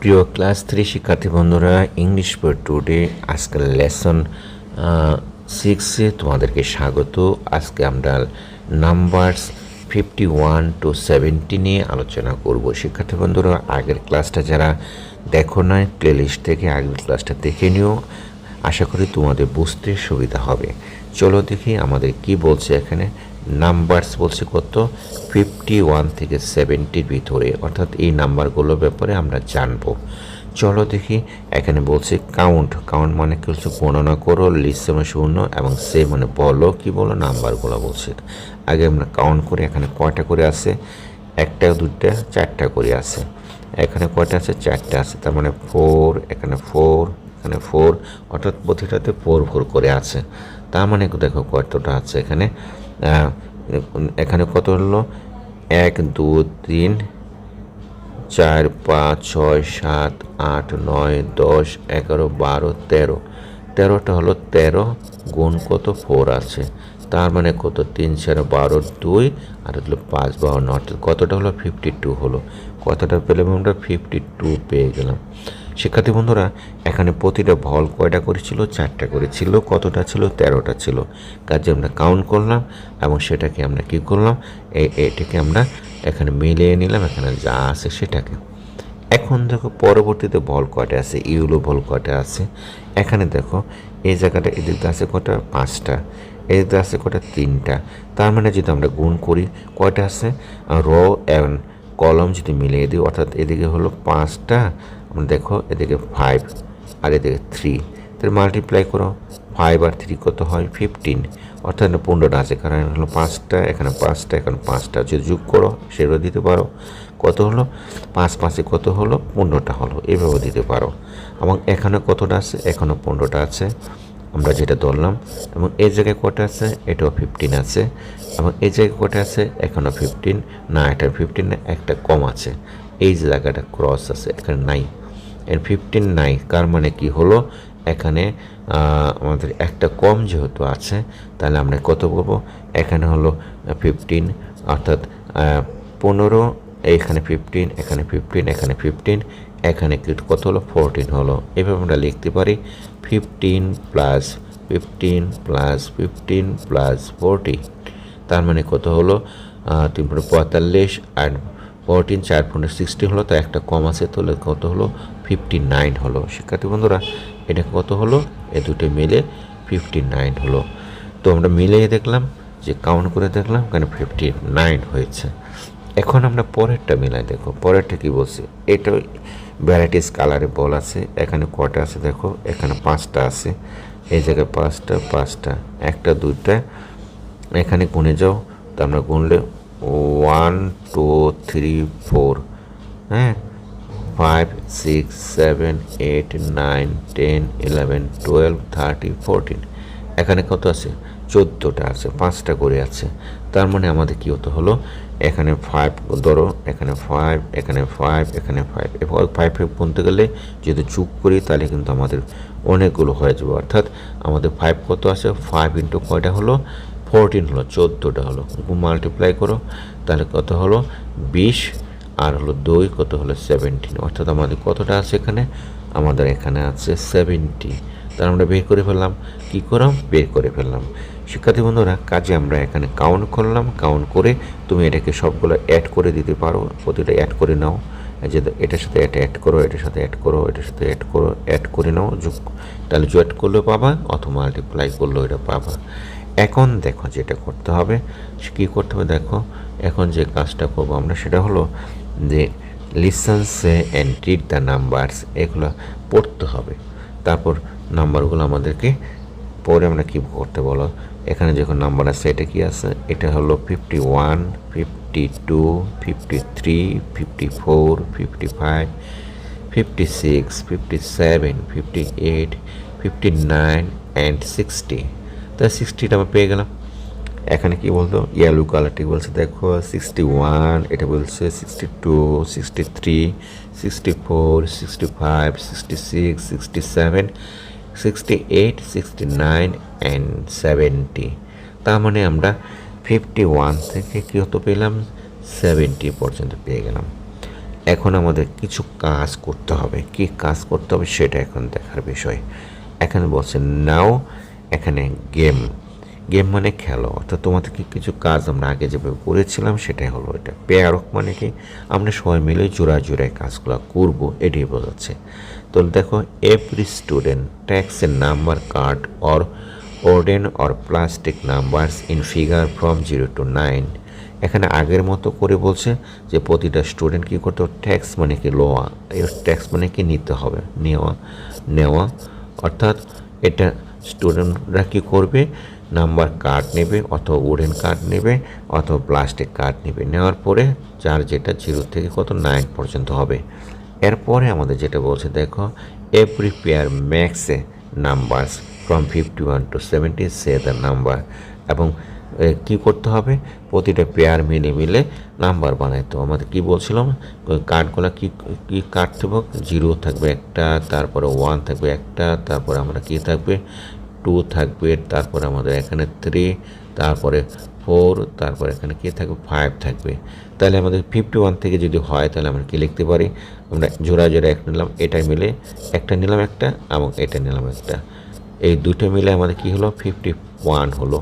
প্রিয় class three শিক্ষার্থী বন্ধুরা ইংলিশ পর টুডে আজকের লেসন সিক্সে তোমাদেরকে স্বাগত। আজকে আমরা numbers fifty one to seventy নিয়ে আলোচনা করব। শিক্ষার্থী বন্ধুরা, আগের ক্লাসটা যারা দেখো নাই প্লেলিস্ট থেকে আগের ক্লাসটা দেখে নিও। আশা করি তোমাদের বুঝতে সুবিধা হবে। চলো দেখি আমাদের কি বলছে এখানে। নাম্বারস বলছে কত? ফিফটি ওয়ান থেকে সেভেন্টির ভিতরে। অর্থাৎ এই নাম্বারগুলোর ব্যাপারে আমরা জানব। চলো দেখি, এখানে বলছে কাউন্ট কাউন্ট মানে কি হচ্ছে গণনা করো লিস্ট মানে শূন্য এবং সে মানে বলো। কি বলো? নাম্বারগুলো বলছে। আগে আমরা কাউন্ট করি, এখানে কয়টা করে আছে? একটা দুটা চারটা করে আছে। এখানে কয়টা আছে? চারটা আছে। তার মানে ফোর এখানে ফোর এখানে ফোর অর্থাৎ প্রতিটাতে ফোর ফোর করে আছে। তার মানে দেখো কতটা আছে এখানে। এখানে কত হলো? এক, দু, তিন, চার, পাঁচ, ছয়, সাত, আট, নয়, দশ, এগারো, বারো, তেরো। তেরোটা হলো তেরো গুণ কত? ফোর আছে। তার মানে কত? তিন, চার, বারো, দুই, আর হলো পাঁচ, বাহান্ন। অর্থাৎ কতটা হলো? ফিফটি টু হলো। কতটা পেলাম আমরা ফিফটি টু পেয়ে গেলাম। শিক্ষার্থী বন্ধুরা, এখানে প্রতিটা ভল কয়টা করেছিল চারটা করেছিল কতটা ছিল? তেরোটা ছিল। কাজে আমরা কাউন্ট করলাম এবং সেটাকে আমরা কি করলাম? এটাকে আমরা এখানে মিলিয়ে নিলাম। এখানে যা আছে সেটাকে। এখন দেখো পরবর্তীতে বল কয়টা আছে? ইউলো বল কয়টা আছে? এখানে দেখো এই জায়গাটা, এদিকে আছে কটা পাঁচটা। এদিকে আছে কটা তিনটা। তার মানে যদি আমরা গুণ করি, কয়টা আছে? র অ্যান্ড কলম যদি মিলিয়ে দিই, অর্থাৎ এদিকে হলো পাঁচটা দেখো, এদিকে ফাইভ আর এদিকে থ্রি তাহলে মাল্টিপ্লাই করো ফাইভ আর থ্রি কত হয়? ফিফটিন অর্থাৎ পনেরোটা আছে, কারণ এখানে হলো পাঁচটা, এখানে পাঁচটা এখানে পাঁচটা। যদি যোগ করো, সেটাও দিতে পারো। কত হলো? পাঁচ পাঁচে কত হলো? পনেরোটা হলো। এভাবে দিতে পারো। এবং এখানে কতটা আছে? এখানে পনেরোটা আছে। আমরা যেটা ধরলাম, এবং এই জায়গায় কটা আছে? এটাও ফিফটিন আছে। এবং এই জায়গায় কটা আছে? এখনও ফিফটিন না, এটা ফিফটিন একটা কম আছে। এই জায়গাটা ক্রস আছে, এখানে নাই এর ফিফটিন নাই। কার মানে কি হলো? এখানে আমাদের একটা কম যেহেতু আছে তাহলে আমরা কত করব এখানে হলো ফিফটিন অর্থাৎ পনেরো এখানে ফিফটিন এখানে ফিফটিন এখানে ফিফটিন এখানে কত হলো? ফোরটিন হলো। এভাবে আমরা লিখতে পারি fifteen plus fifteen plus fifteen plus forty তার মানে কত হলো? আহ, তিন পনেরো পঁয়তাল্লিশ আর ফোরটিন চার পনেরো সিক্সটি হলো তো একটা কম আছে, তাহলে কত হলো? ফিফটি নাইন হলো। শিক্ষার্থী বন্ধুরা এটা কত হলো? এ দুটো মিলে ফিফটি নাইন হলো। তো আমরা মিলিয়ে দেখলাম যে কাউন্ট করে দেখলাম, এখানে ফিফটি নাইন হয়েছে। এখন আমরা পরেরটা মিলাই দেখো। পরেরটা কি বলছে? এটা ভ্যারাইটিস কালারে বল আছে। এখানে কটা আছে দেখো? এখানে পাঁচটা আছে। এই জায়গায় পাঁচটা পাঁচটা, একটা, দুইটা। এখানে গুনে যাও, তো আমরা গুনলে ওয়ান টু থ্রি ফোর হ্যাঁ five six seven eight nine ten eleven twelve thirty fourteen এখানে কত আছে? চোদ্দোটা আছে, পাঁচটা করে আছে। তার মানে আমাদের কী হতে হলো? এখানে ফাইভ ধরো, এখানে ফাইভ এখানে ফাইভ এখানে ফাইভ ফাইভ ফাইভ গুনতে গেলে যদি চুপ করি, তাহলে কিন্তু আমাদের অনেকগুলো হয়ে যাবে। অর্থাৎ আমাদের ফাইভ কত আছে? ফাইভ ইন্টু কয়টা হলো? ফোরটিন হলো চোদ্দোটা হলো মাল্টিপ্লাই করো, তাহলে কত হলো? বিশ, আর হলো দুই, কত হলো? সেভেন্টিন অর্থাৎ আমাদের কতটা আছে এখানে? আমাদের এখানে আছে সেভেন্টি তার আমরা বের করে ফেললাম। কী করলাম? বের করে ফেললাম। শিক্ষার্থী বন্ধুরা, কাজে আমরা এখানে কাউন্ট করলাম। কাউন্ট করে তুমি এটাকে সবগুলো অ্যাড করে দিতে পারো। প্রতিটা অ্যাড করে নাও। যে এটার সাথে এটা অ্যাড করো, এটার সাথে অ্যাড করো, এটার সাথে অ্যাড করো অ্যাড করে নাও। যোগ তাহলে জয়েট করলেও পাবা, অথবা মাল্টিপ্লাই করলেও এটা পাবা। এখন দেখো যেটা করতে হবে কী করতে হবে দেখো, এখন যে কাজটা করব আমরা সেটা হলো যে লিসেন্সে অ্যান্ড দ্য নাম্বারস এগুলো পড়তে হবে। তারপর নাম্বারগুলো আমাদেরকে পরে আমরা কী করতে বলো? এখানে যখন নাম্বার আছে, এটা কি আছে? এটা হলো fifty one fifty two fifty three fifty four fifty five fifty six fifty seven fifty eight fifty nine and sixty তা সিক্সটিটা আমরা পেয়ে গেলাম। এখানে কি বলতো? ইয়েলো কালারটি বলছে, দেখো সিক্সটি ওয়ান এটা বলছে sixty two sixty three sixty four sixty five sixty six sixty seven sixty eight sixty nine and seventy তার মানে আমরা ফিফটি ওয়ান থেকে কী হতো পেলাম? সেভেন্টি পর্যন্ত পেয়ে গেলাম। এখন আমাদের কিছু কাজ করতে হবে। কি কাজ করতে হবে সেটা এখন দেখার বিষয়। এখানে বলছে নাও এখানে গেম গেম মানে খেলো। অর্থাৎ তোমাদেরকে কিছু কাজ আমরা আগে যেভাবে করেছিলাম, সেটাই হলো এটা। পেয়ারক মানে কি? আমরা সবাই মিলে জোড়া জোড়ায় কাজগুলো করব, এটাই বোঝাচ্ছে। তো দেখো every student takes number card or wooden or plastic numbers in figure from zero to nine এখানে আগের মতো করে বলছে যে প্রতিটা স্টুডেন্ট কী করতে ট্যাক্স মানে কি লোয়া ট্যাক্স মানে কি নিতে হবে? নেওয়া নেওয়া। অর্থাৎ এটা স্টুডেন্টরা কী করবে? নাম্বার কার্ড নেবে অথবা উডেন কার্ড নেবে অথবা প্লাস্টিক কার্ড নেবে। নেওয়ার পরে যার যেটা জিরো থেকে কত? নাইন পর্যন্ত হবে। এরপরে আমাদের যেটা বলছে, দেখো every pair makes numbers from fifty one to seventy say the number এবং কি করতে হবে? প্রতিটা পেয়ার মিলে মিলে নাম্বার বানাইতে আমাদের কি বলছিলাম? কার্ডগুলো কি কি কার্ড থাকবে? জিরো থাকবে একটা, তারপরে ওয়ান থাকবে একটা, তারপরে আমরা কি থাকবে? টু থাকবে, তারপরে আমাদের এখানে থ্রি তারপরে ফোর তারপরে এখানে কি থাকবে? ফাইভ থাকবে। তাহলে আমাদের ফিফটি ওয়ান থেকে যদি হয়, তাহলে আমরা কী লিখতে পারি? আমরা জোড়া জোড়া একটা নিলাম, এটা মিলে একটা নিলাম একটা এবং এটা নিলাম একটা। এই দুটো মিলে আমাদের কি হলো? ফিফটি ওয়ান হলো।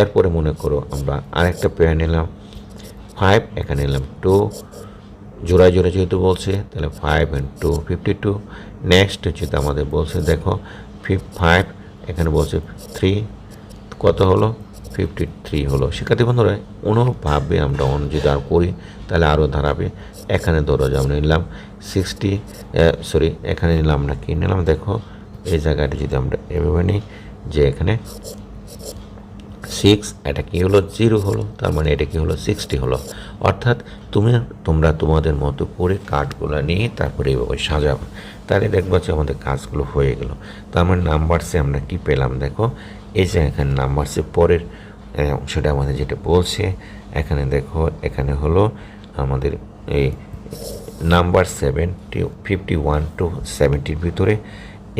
এরপরে মনে করো আমরা আরেকটা পেয়ার নিলাম। ফাইভ এখানে নিলাম টু জোড়া জোড়া যেহেতু বলছে, তাহলে five and two fifty two next যেটা আমাদের বলছে, দেখো ফিফ ফাইভ এখানে বলছে থ্রি কত হলো? ফিফটি থ্রি হলো। শিক্ষার্থী বন্ধুরা অনুরূপভাবে আমরা অন্য যদি আর করি, তাহলে আরও দাঁড়াবে। এখানে ধরো যে আমরা নিলাম সিক্সটি সরি এখানে নিলাম আমরা কি নিলাম? দেখো, এই জায়গাটা যদি আমরা এভাবে নিই, যে এখানে সিক্স এটা কী হলো? জিরো হলো। তার মানে এটা কী হলো? সিক্সটি হলো। অর্থাৎ তুমি, তোমরা তোমাদের মতো করে কার্ডগুলো নিয়ে তারপরে এইভাবে সাজাবে। তাহলে দেখব যে আমাদের কাজগুলো হয়ে গেল। তার মানে নাম্বারসে আমরা কি পেলাম? দেখো, এই যে এখানে নাম্বারসে পরের অংশটা আমাদের যেটা বলছে, এখানে দেখো, এখানে হলো আমাদের এই number seventy fifty one to সেভেন্টির ভিতরে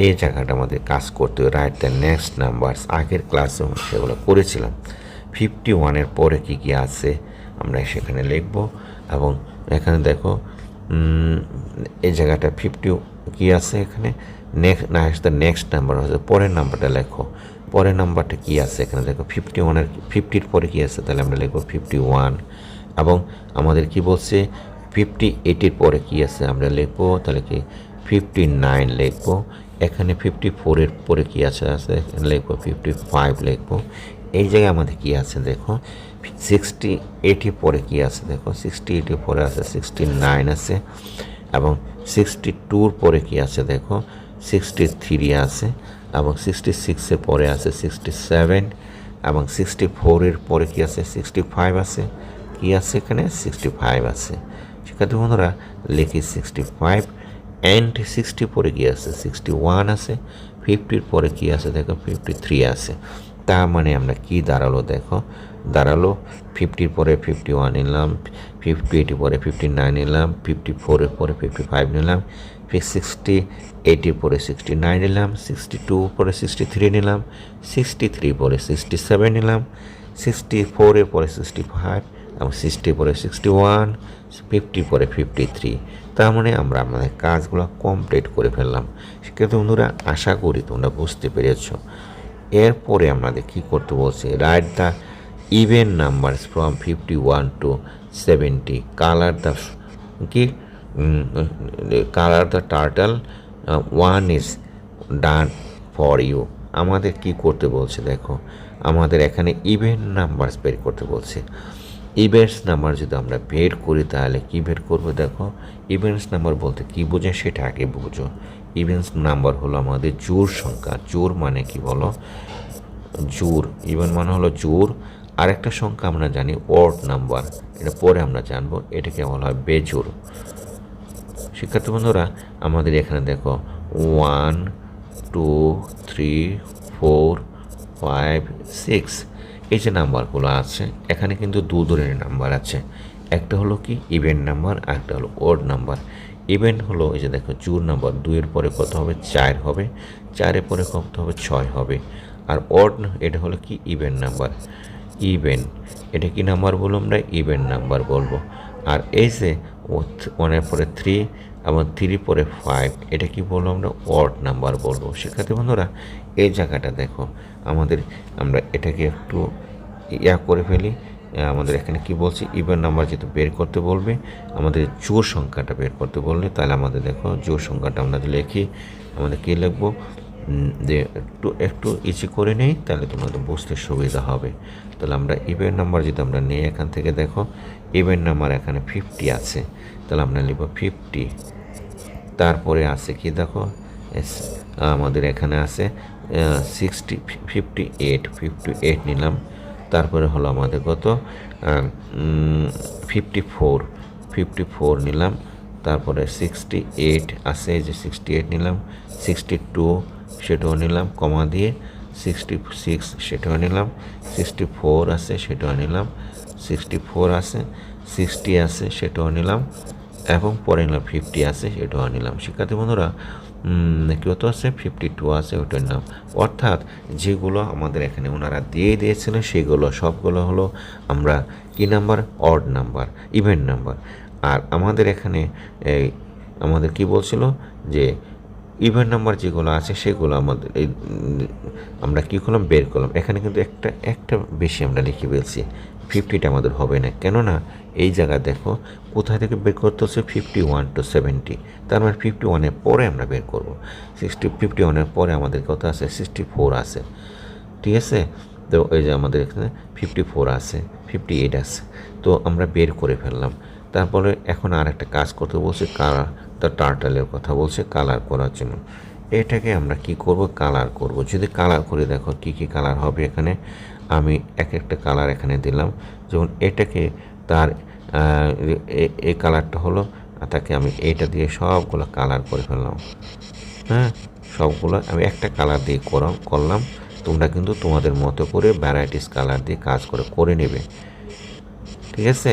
এই জায়গাটা আমাদের কাজ করতে হবে। রাইট দ্য নেক্সট নাম্বারস আগের ক্লাসে সেগুলো করেছিলাম। ফিফটি ওয়ানের পরে কী কী আছে আমরা সেখানে লিখব। এবং এখানে দেখো এই জায়গাটা ফিফটি কী আছে এখানে? নেক্সট না দ্য নেক্সট নাম্বার হচ্ছে, পরের নাম্বারটা লেখো। পরের নাম্বারটা কী আছে এখানে? দেখো ফিফটি ওয়ানের ফিফটির পরে কী আছে? তাহলে আমরা লিখব ফিফটি ওয়ান এবং আমাদের কি বলছে? ফিফটি এইটির পরে কি আছে? আমরা লিখব, তাহলে কি? ফিফটি নাইন লিখব। এখানে ফিফটি ফোরের পরে কি আছে? আছে, এখানে লিখব ফিফটি ফাইভ লিখব। এই জায়গায় আমাদের কি আছে দেখো? সিক্সটি এইটির পরে কি আছে? দেখো সিক্সটি এইটির পরে আছে সিক্সটি নাইন আছে। এবং সিক্সটি টুর পরে কি আছে দেখো? সিক্সটি থ্রি আছে এবং সিক্সটি সিক্সের পরে আছে সিক্সটি সেভেন এবং সিক্সটি ফোরের পরে কি আছে? সিক্সটি ফাইভ আছে। কি আছে এখানে? সিক্সটি ফাইভ আছে। শিক্ষার্থী বন্ধুরা, লিখি সিক্সটি ফাইভ অ্যান্ড সিক্সটি পরে কি আছে? সিক্সটি ওয়ান আছে। ফিফটির পরে কি আছে? দেখো ফিফটি থ্রি আছে। তার মানে আমরা কি দাঁড়াল দেখো। দাঁড়াল ফিফটির পরে ফিফটি ওয়ান নিলাম ফিফটি এইটির পরে ফিফটি নাইন নিলাম ফিফটি ফোরের পরে ফিফটি ফাইভ নিলাম সিক্সটি এইটির পরে সিক্সটি নাইন নিলাম সিক্সটি টু পরে সিক্সটি থ্রি নিলাম সিক্সটি থ্রি পরে সিক্সটি সেভেন নিলাম সিক্সটি ফোরের পরে সিক্সটি ফাইভ এবং সিক্সটি পরে সিক্সটি ওয়ান ফিফটি পরে ফিফটি থ্রি তার মানে আমরা আমাদের কাজগুলো কমপ্লিট করে ফেললাম। সেক্ষেত্রে বন্ধুরা, আশা করি তোমরা বুঝতে পেরেছ। এরপরে আমাদের কী করতে বলছে? Write the even numbers from fifty one to seventy colour the কি colour the turtle one is done for you আমাদের কি করতে বলছে দেখো? আমাদের এখানে ইভেন নাম্বারস বের করতে বলছে। ইভেন্টস নাম্বার যদি আমরা বের করি তাহলে কি বের করব দেখো? ইভেন্টস নাম্বার বলতে কি বোঝে? সেটা আগে বুঝো। ইভেন্টস নাম্বার হলো আমাদের জোর সংখ্যা। জোর মানে কি বলো? জোর ইভেন মানে হলো জোর। আরেকটা সংখ্যা আমরা জানি ওয়ার্ড নাম্বার এটা পরে আমরা জানব, এটাকে বলা হয় বেজোর। শিক্ষার্থী বন্ধুরা, আমাদের এখানে দেখো one two three four five six এই যে নাম্বারগুলো আছে, এখানে কিন্তু দু ধরনের নাম্বার আছে। একটা হলো কি ইভেন্ট নাম্বার আর একটা হলো ওড নাম্বার ইভেন্ট হলো এই যে দেখো, জুর নাম্বার দুইয়ের পরে কত হবে? চার হবে। চারের পরে কত হবে? ছয় হবে। আর ওড এটা হলো কি? ইভেন্ট নাম্বার ইভেন্ট এটা কি নাম্বার বলব আমরা? ইভেন্ট নাম্বার বলব। আর এই যে ওয়ানের পরে থ্রি এবং থ্রি পরে ফাইভ এটা কি বলব আমরা? ওয়ার্ড নাম্বার বলব। শিক্ষার্থী বন্ধুরা, এই জায়গাটা দেখো। আমাদের আমরা এটাকে একটু ইয়া করে ফেলি। আমাদের এখানে কি বলছে? ইভেন নাম্বার যেহেতু বের করতে বলবে, আমাদের জোর সংখ্যাটা বের করতে বললে, তাহলে আমাদের দেখো জোর সংখ্যাটা আমরা লিখি, আমাদের কী লিখব? যে একটু একটু ইজি করে নেই, তাহলে তোমাদের বুঝতে সুবিধা হবে। তাহলে আমরা ইভেন নাম্বার যদি আমরা নিই এখান থেকে দেখো ইভেন নাম্বার এখানে ফিফটি আছে। তাহলে আমরা লিখব ফিফটি তারপরে আছে কি দেখো? আমাদের এখানে আছে sixty fifty eight fifty eight নিলাম। তারপরে হলো আমাদের কত? ফিফটি ফোর ফিফটি ফোর নিলাম, তারপরে সিক্সটি এইট আছে যে সিক্সটি এইট নিলাম সিক্সটি টু সেটাও নিলাম, কমা দিয়ে সিক্সটি সিক্স সেটাও নিলাম সিক্সটি ফোর আছে সেটাও নিলাম সিক্সটি ফোর আছে সিক্সটি আছে সেটাও নিলাম, এবং পরে নিলাম ফিফটি আছে সেটাও নিলাম। শিক্ষার্থী বন্ধুরা কত আছে? ফিফটি টু আছে ওটার নাম অর্থাৎ যেগুলো আমাদের এখানে ওনারা দিয়ে দিয়েছিলেন সেগুলো সবগুলো হলো আমরা কি number? Odd number even number. আর আমাদের এখানে এই আমাদের কি বলছিল? যে ইভেন্ট নাম্বার যেগুলো আছে, সেগুলো আমাদের এই আমরা কী করলাম? বের করলাম। এখানে কিন্তু একটা একটা বেশি আমরা লিখে ফেলছি। ফিফটিটা আমাদের হবে না। কেননা, এই জায়গা দেখো, কোথায় থেকে বের করতে হচ্ছে? ফিফটি ওয়ান টু সেভেন্টি তার মানে ফিফটি ওয়ানের পরে আমরা বের করব। সিক্সটি ফিফটি ওয়ানের পরে আমাদের কত আছে? সিক্সটি ফোর আছে। ঠিক আছে? তো ওই যে আমাদের এখানে ফিফটি ফোর আছে ফিফটি এইট আছে। তো আমরা বের করে ফেললাম। তারপরে এখন আর একটা কাজ করতে বলছে কালার দ্য টার্টালের কথা বলছে কালার করার জন্য। এটাকে আমরা কি করব? কালার করব। যদি কালার করে, দেখো কি কি কালার হবে এখানে? আমি এক একটা কালার এখানে দিলাম। যেমন এটাকে তার এই কালারটা হলো, তাকে আমি এইটা দিয়ে সবগুলো কালার করে ফেললাম। হ্যাঁ? সবগুলো আমি একটা কালার দিয়ে করাম, করলাম। তোমরা কিন্তু তোমাদের মতো করে ভ্যারাইটিস কালার দিয়ে কাজ করে করে নেবে। ঠিক আছে?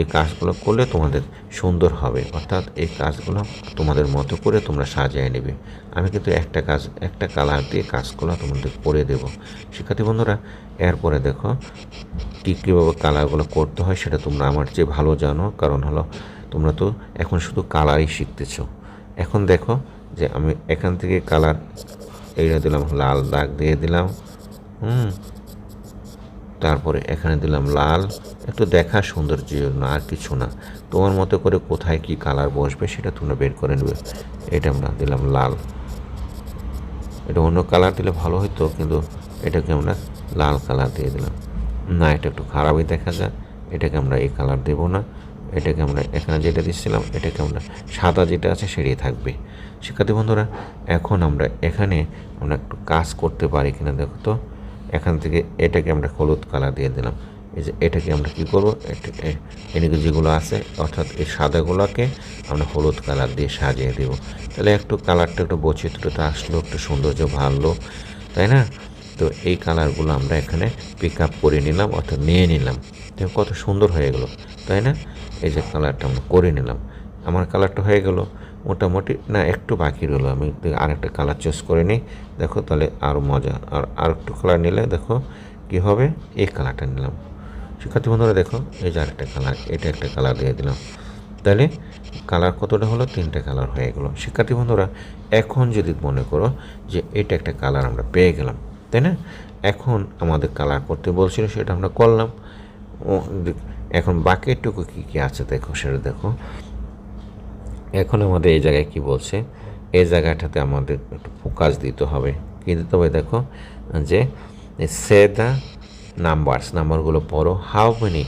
এই কাজগুলো করলে তোমাদের সুন্দর হবে। অর্থাৎ এই কাজগুলো তোমাদের মতো করে তোমরা সাজিয়ে নেবে। আমি কিন্তু একটা কাজ, একটা কালার দিয়ে কাজগুলো তোমাদের করে দেব। শিক্ষার্থী বন্ধুরা, এরপরে দেখো, কী কীভাবে কালারগুলো করতে হয় সেটা তোমরা আমার চেয়ে ভালো জানো। কারণ হলো, তোমরা তো এখন শুধু কালারই শিখতেছ। এখন দেখো যে আমি এখান থেকে কালার এইটা দিলাম, লাল দাগ দিয়ে দিলাম। হুম তারপরে এখানে দিলাম লাল। একটু দেখা সৌন্দর্যের জন্য আর কিছু না। তোমার মতো করে কোথায় কি কালার বসবে সেটা তোমরা বের করে নেবে। এটা আমরা দিলাম লাল। এটা অন্য কালার দিলে ভালো হতো কিন্তু এটাকে আমরা লাল কালার দিয়ে দিলাম। না, এটা একটু খারাপই দেখা যায়। এটাকে আমরা এই কালার দেব না। এটাকে আমরা এখানে যেটা দিচ্ছিলাম, এটাকে আমরা সাদা যেটা আছে সেটাই থাকবে। শিক্ষার্থী বন্ধুরা, এখন আমরা এখানে আমরা একটু কাজ করতে পারি কিনা দেখো তো। এখান থেকে এটাকে আমরা হলুদ কালার দিয়ে দিলাম। এই যে এটাকে আমরা কী করব? এদিকে যেগুলো আছে, অর্থাৎ এই সাদাগুলোকে আমরা হলুদ কালার দিয়ে সাজিয়ে দেবো। তাহলে একটু কালারটা একটু বৈচিত্র্যতা আসলো, একটু সৌন্দর্য ভালো তাই না? তো এই কালারগুলো আমরা এখানে পিক আপ করে নিলাম, অর্থাৎ নিয়ে নিলাম। তো কত সুন্দর হয়ে গেলো, তাই না? এই যে কালারটা আমরা করে নিলাম। আমার কালারটা হয়ে গেল। মোটামুটি, না, একটু বাকি রইল। আমি আরেকটা কালার চুজ করে নিই। দেখো, তাহলে আরও মজা। আর আর একটু কালার নিলে দেখো কী হবে? এই কালারটা নিলাম। শিক্ষার্থী বন্ধুরা, দেখো, এই যে আরেকটা কালার এটা একটা কালার দিয়ে দিলাম। তাহলে কালার কতটা হলো? তিনটে কালার হয়ে গেলো। শিক্ষার্থী বন্ধুরা, এখন যদি মনে করো যে এটা একটা কালার আমরা পেয়ে গেলাম, তাই না? এখন আমাদের কালার করতে বলছিল, সেটা আমরা করলাম। এখন বাকিটুকু কী কী আছে দেখো, সেটা দেখো। এখন আমাদের এই জায়গায় কি বলছে? এই জায়গাটাতে আমাদের একটু ফোকাস দিতে হবে। কী দিতে হবে দেখো, যে সে দ্য নাম্বারস নাম্বারগুলো পড়ো। How many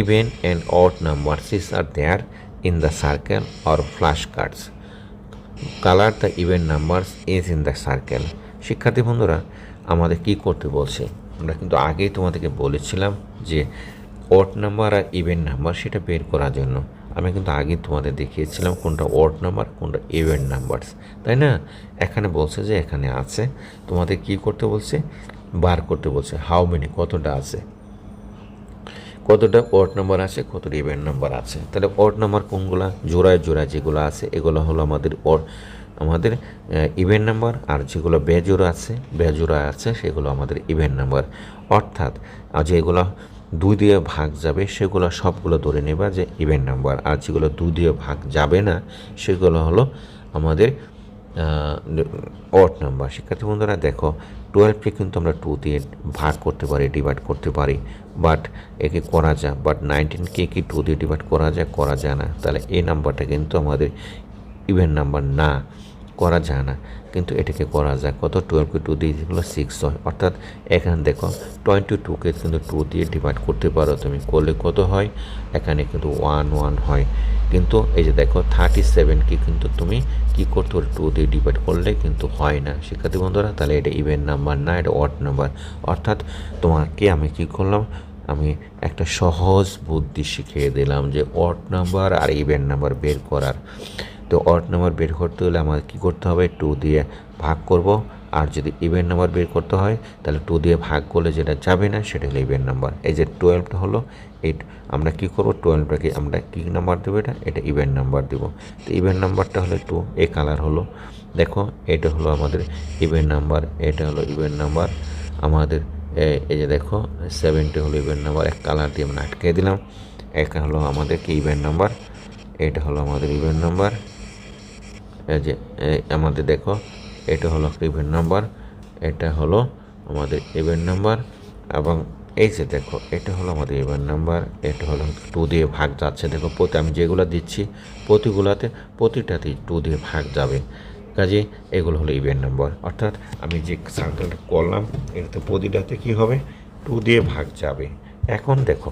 even and odd numbers is are there in the circle or flash cards colour the even numbers is in the circle শিক্ষার্থী বন্ধুরা, আমাদের কি করতে বলছে? আমরা কিন্তু আগেই তোমাদেরকে বলেছিলাম যে ওট নাম্বার আর ইভেন্ট নাম্বার সেটা বের করার জন্য। আমি কিন্তু আগে তোমাদের দেখিয়েছিলাম কোনটা ওয়ার্ড নাম্বার, কোনটা ইভেন্ট নাম্বারস তাই না? এখানে বলছে যে এখানে আছে। তোমাদের কি করতে বলছে? বার করতে বলছে। হাউ মেনি কতটা আছে? কতটা ওয়ার্ড নাম্বার আছে? কতটা ইভেন্ট নাম্বার আছে? তাহলে ওয়ার্ড নাম্বার কোনগুলা? জোড়ায় জোড়ায় যেগুলো আছে, এগুলো হলো আমাদের ওর আমাদের ইভেন্ট নাম্বার আর যেগুলো বেজোড়া আছে বেজোড়া আছে, সেগুলো আমাদের ইভেন্ট নাম্বার অর্থাৎ যেগুলো দুই দিয়ে ভাগ যাবে, সেগুলো সবগুলো ধরে নেবা যে ইভেন্ট নাম্বার আর যেগুলো দুই দিয়ে ভাগ যাবে না, সেগুলো হলো আমাদের অট নাম্বার শিক্ষার্থী বন্ধুরা, দেখো টুয়েলভকে কিন্তু আমরা টু দিয়ে ভাগ করতে পারি ডিভাইড করতে পারি বাট একে করা যায় বাট নাইনটিনকে কি টু দিয়ে ডিভাইড করা যায়? করা যায় না। তাহলে এই নাম্বারটা কিন্তু আমাদের ইভেন্ট নাম্বার না। করা যায় না। কিন্তু এটাকে করা যায়। কত টুয়েলভকে টু দিয়ে যেগুলো সিক্স হয়। অর্থাৎ এখানে দেখো টোয়েন্টি টুকে কিন্তু টু দিয়ে ডিভাইড করতে পারো। তুমি করলে কত হয়? এখানে কিন্তু ওয়ান ওয়ান হয়। কিন্তু এই যে দেখো থার্টি সেভেনকে কিন্তু তুমি কি করতে পারো? টু দিয়ে ডিভাইড করলে কিন্তু হয় না। শিক্ষার্থী বন্ধুরা, তাহলে এটা ইভেন নাম্বার না, এটা অড নাম্বার অর্থাৎ তোমাকে আমি কি করলাম? আমি একটা সহজ বুদ্ধি শিখিয়ে দিলাম যে অড নাম্বার আর ইভেন্ট নাম্বার বের করার। তো অড নাম্বার বের করতে হলে আমাদের কী করতে হবে? টু দিয়ে ভাগ করব। আর যদি ইভেন্ট নাম্বার বের করতে হয়, তাহলে টু দিয়ে ভাগ করলে যেটা যাবে না, সেটা হলো ইভেন্ট নাম্বার। এই যে টুয়েলভটা হলো এই আমরা কী করব? টুয়েলভটাকে আমরা কী নাম্বার দেবো এটা? এটা ইভেন্ট নাম্বার দেবো। তো ইভেন্ট নাম্বারটা হলো টু এই কালার হলো। দেখো, এটা হলো আমাদের ইভেন্ট নাম্বার, এটা হলো ইভেন্ট নাম্বার। আমাদের, এ- এই যে দেখো সেভেনটি হলো ইভেন্ট নাম্বার। এক কালার দিয়ে আমরা আটকে দিলাম। একটা হলো আমাদের কি ইভেন্ট নাম্বার। এটা হলো আমাদের ইভেন্ট নাম্বার। এই যে আমাদের দেখো, এটা হলো একটা ইভেন্ট নাম্বার এটা হলো আমাদের ইভেন্ট নাম্বার এবং এই যে দেখো, এটা হলো আমাদের ইভেন্ট নাম্বার এটা হলো টু দিয়ে ভাগ যাচ্ছে। দেখো, প্রতি আমি যেগুলো দিচ্ছি, প্রতিগুলাতে প্রতিটাতেই টু দিয়ে ভাগ যাবে। কাজে এগুলো হলো ইভেন্ট নাম্বার অর্থাৎ আমি যে সার্কেলটা করলাম, এটাতে প্রতিটাতে কী হবে? টু দিয়ে ভাগ যাবে। এখন দেখো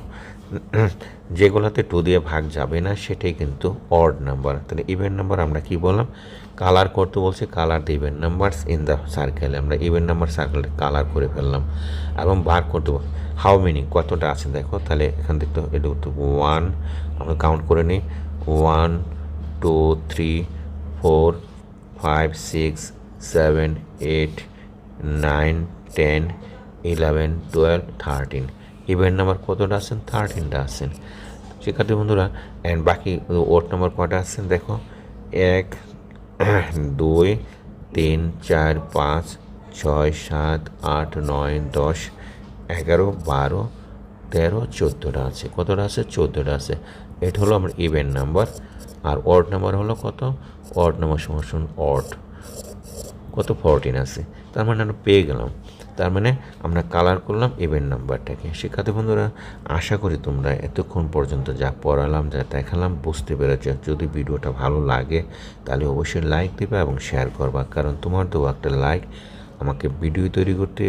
যেগুলোতে টু দিয়ে ভাগ যাবে না, সেটাই কিন্তু অড নাম্বার তাহলে ইভেন্ট নাম্বার আমরা কি বললাম? কালার করতে বলছি colour the even numbers in the circle আমরা ইভেন্ট নাম্বার সার্কেলটা কালার করে ফেললাম। এবং বার করতে বল হাউ মেনি কতটা আছে দেখো? তাহলে এখান থেকে এটা তো ওয়ান আমরা কাউন্ট করে নিই। One two three four five six seven eight nine ten eleven twelve thirteen even number কতটা আছেন থার্টিনটা আছেন শিক্ষার্থী বন্ধুরা অ্যান্ড বাকি ওয়ার্ড নাম্বার কটা আছেন দেখো, এক, দুই, তিন, চার, পাঁচ, ছয়, সাত, আট, নয়, দশ, এগারো, বারো, তেরো চোদ্দোটা আছে। কতটা আছে? চোদ্দোটা আছে। এটা হলো আমার ইভেন্ট নাম্বার আর ওয়ার্ড নাম্বার হলো কত? ওয়ার্ড নাম্বার সমস্যা অড কত? ফোরটিন আছে। তার মানে আমরা পেয়ে গেলাম। তার মানে আমরা কালার করলাম ইভেন্ট নাম্বারটাকে শিক্ষার্থী বন্ধুরা, আশা করি তোমরা এতক্ষণ পর্যন্ত যা পড়ালাম, যা দেখালাম বুঝতে পেরেছ। যদি ভিডিওটা ভালো লাগে, তাহলে অবশ্যই লাইক দেবে এবং শেয়ার করবা। কারণ তোমার দেওয়া একটা লাইক আমাকে ভিডিও তৈরি করতে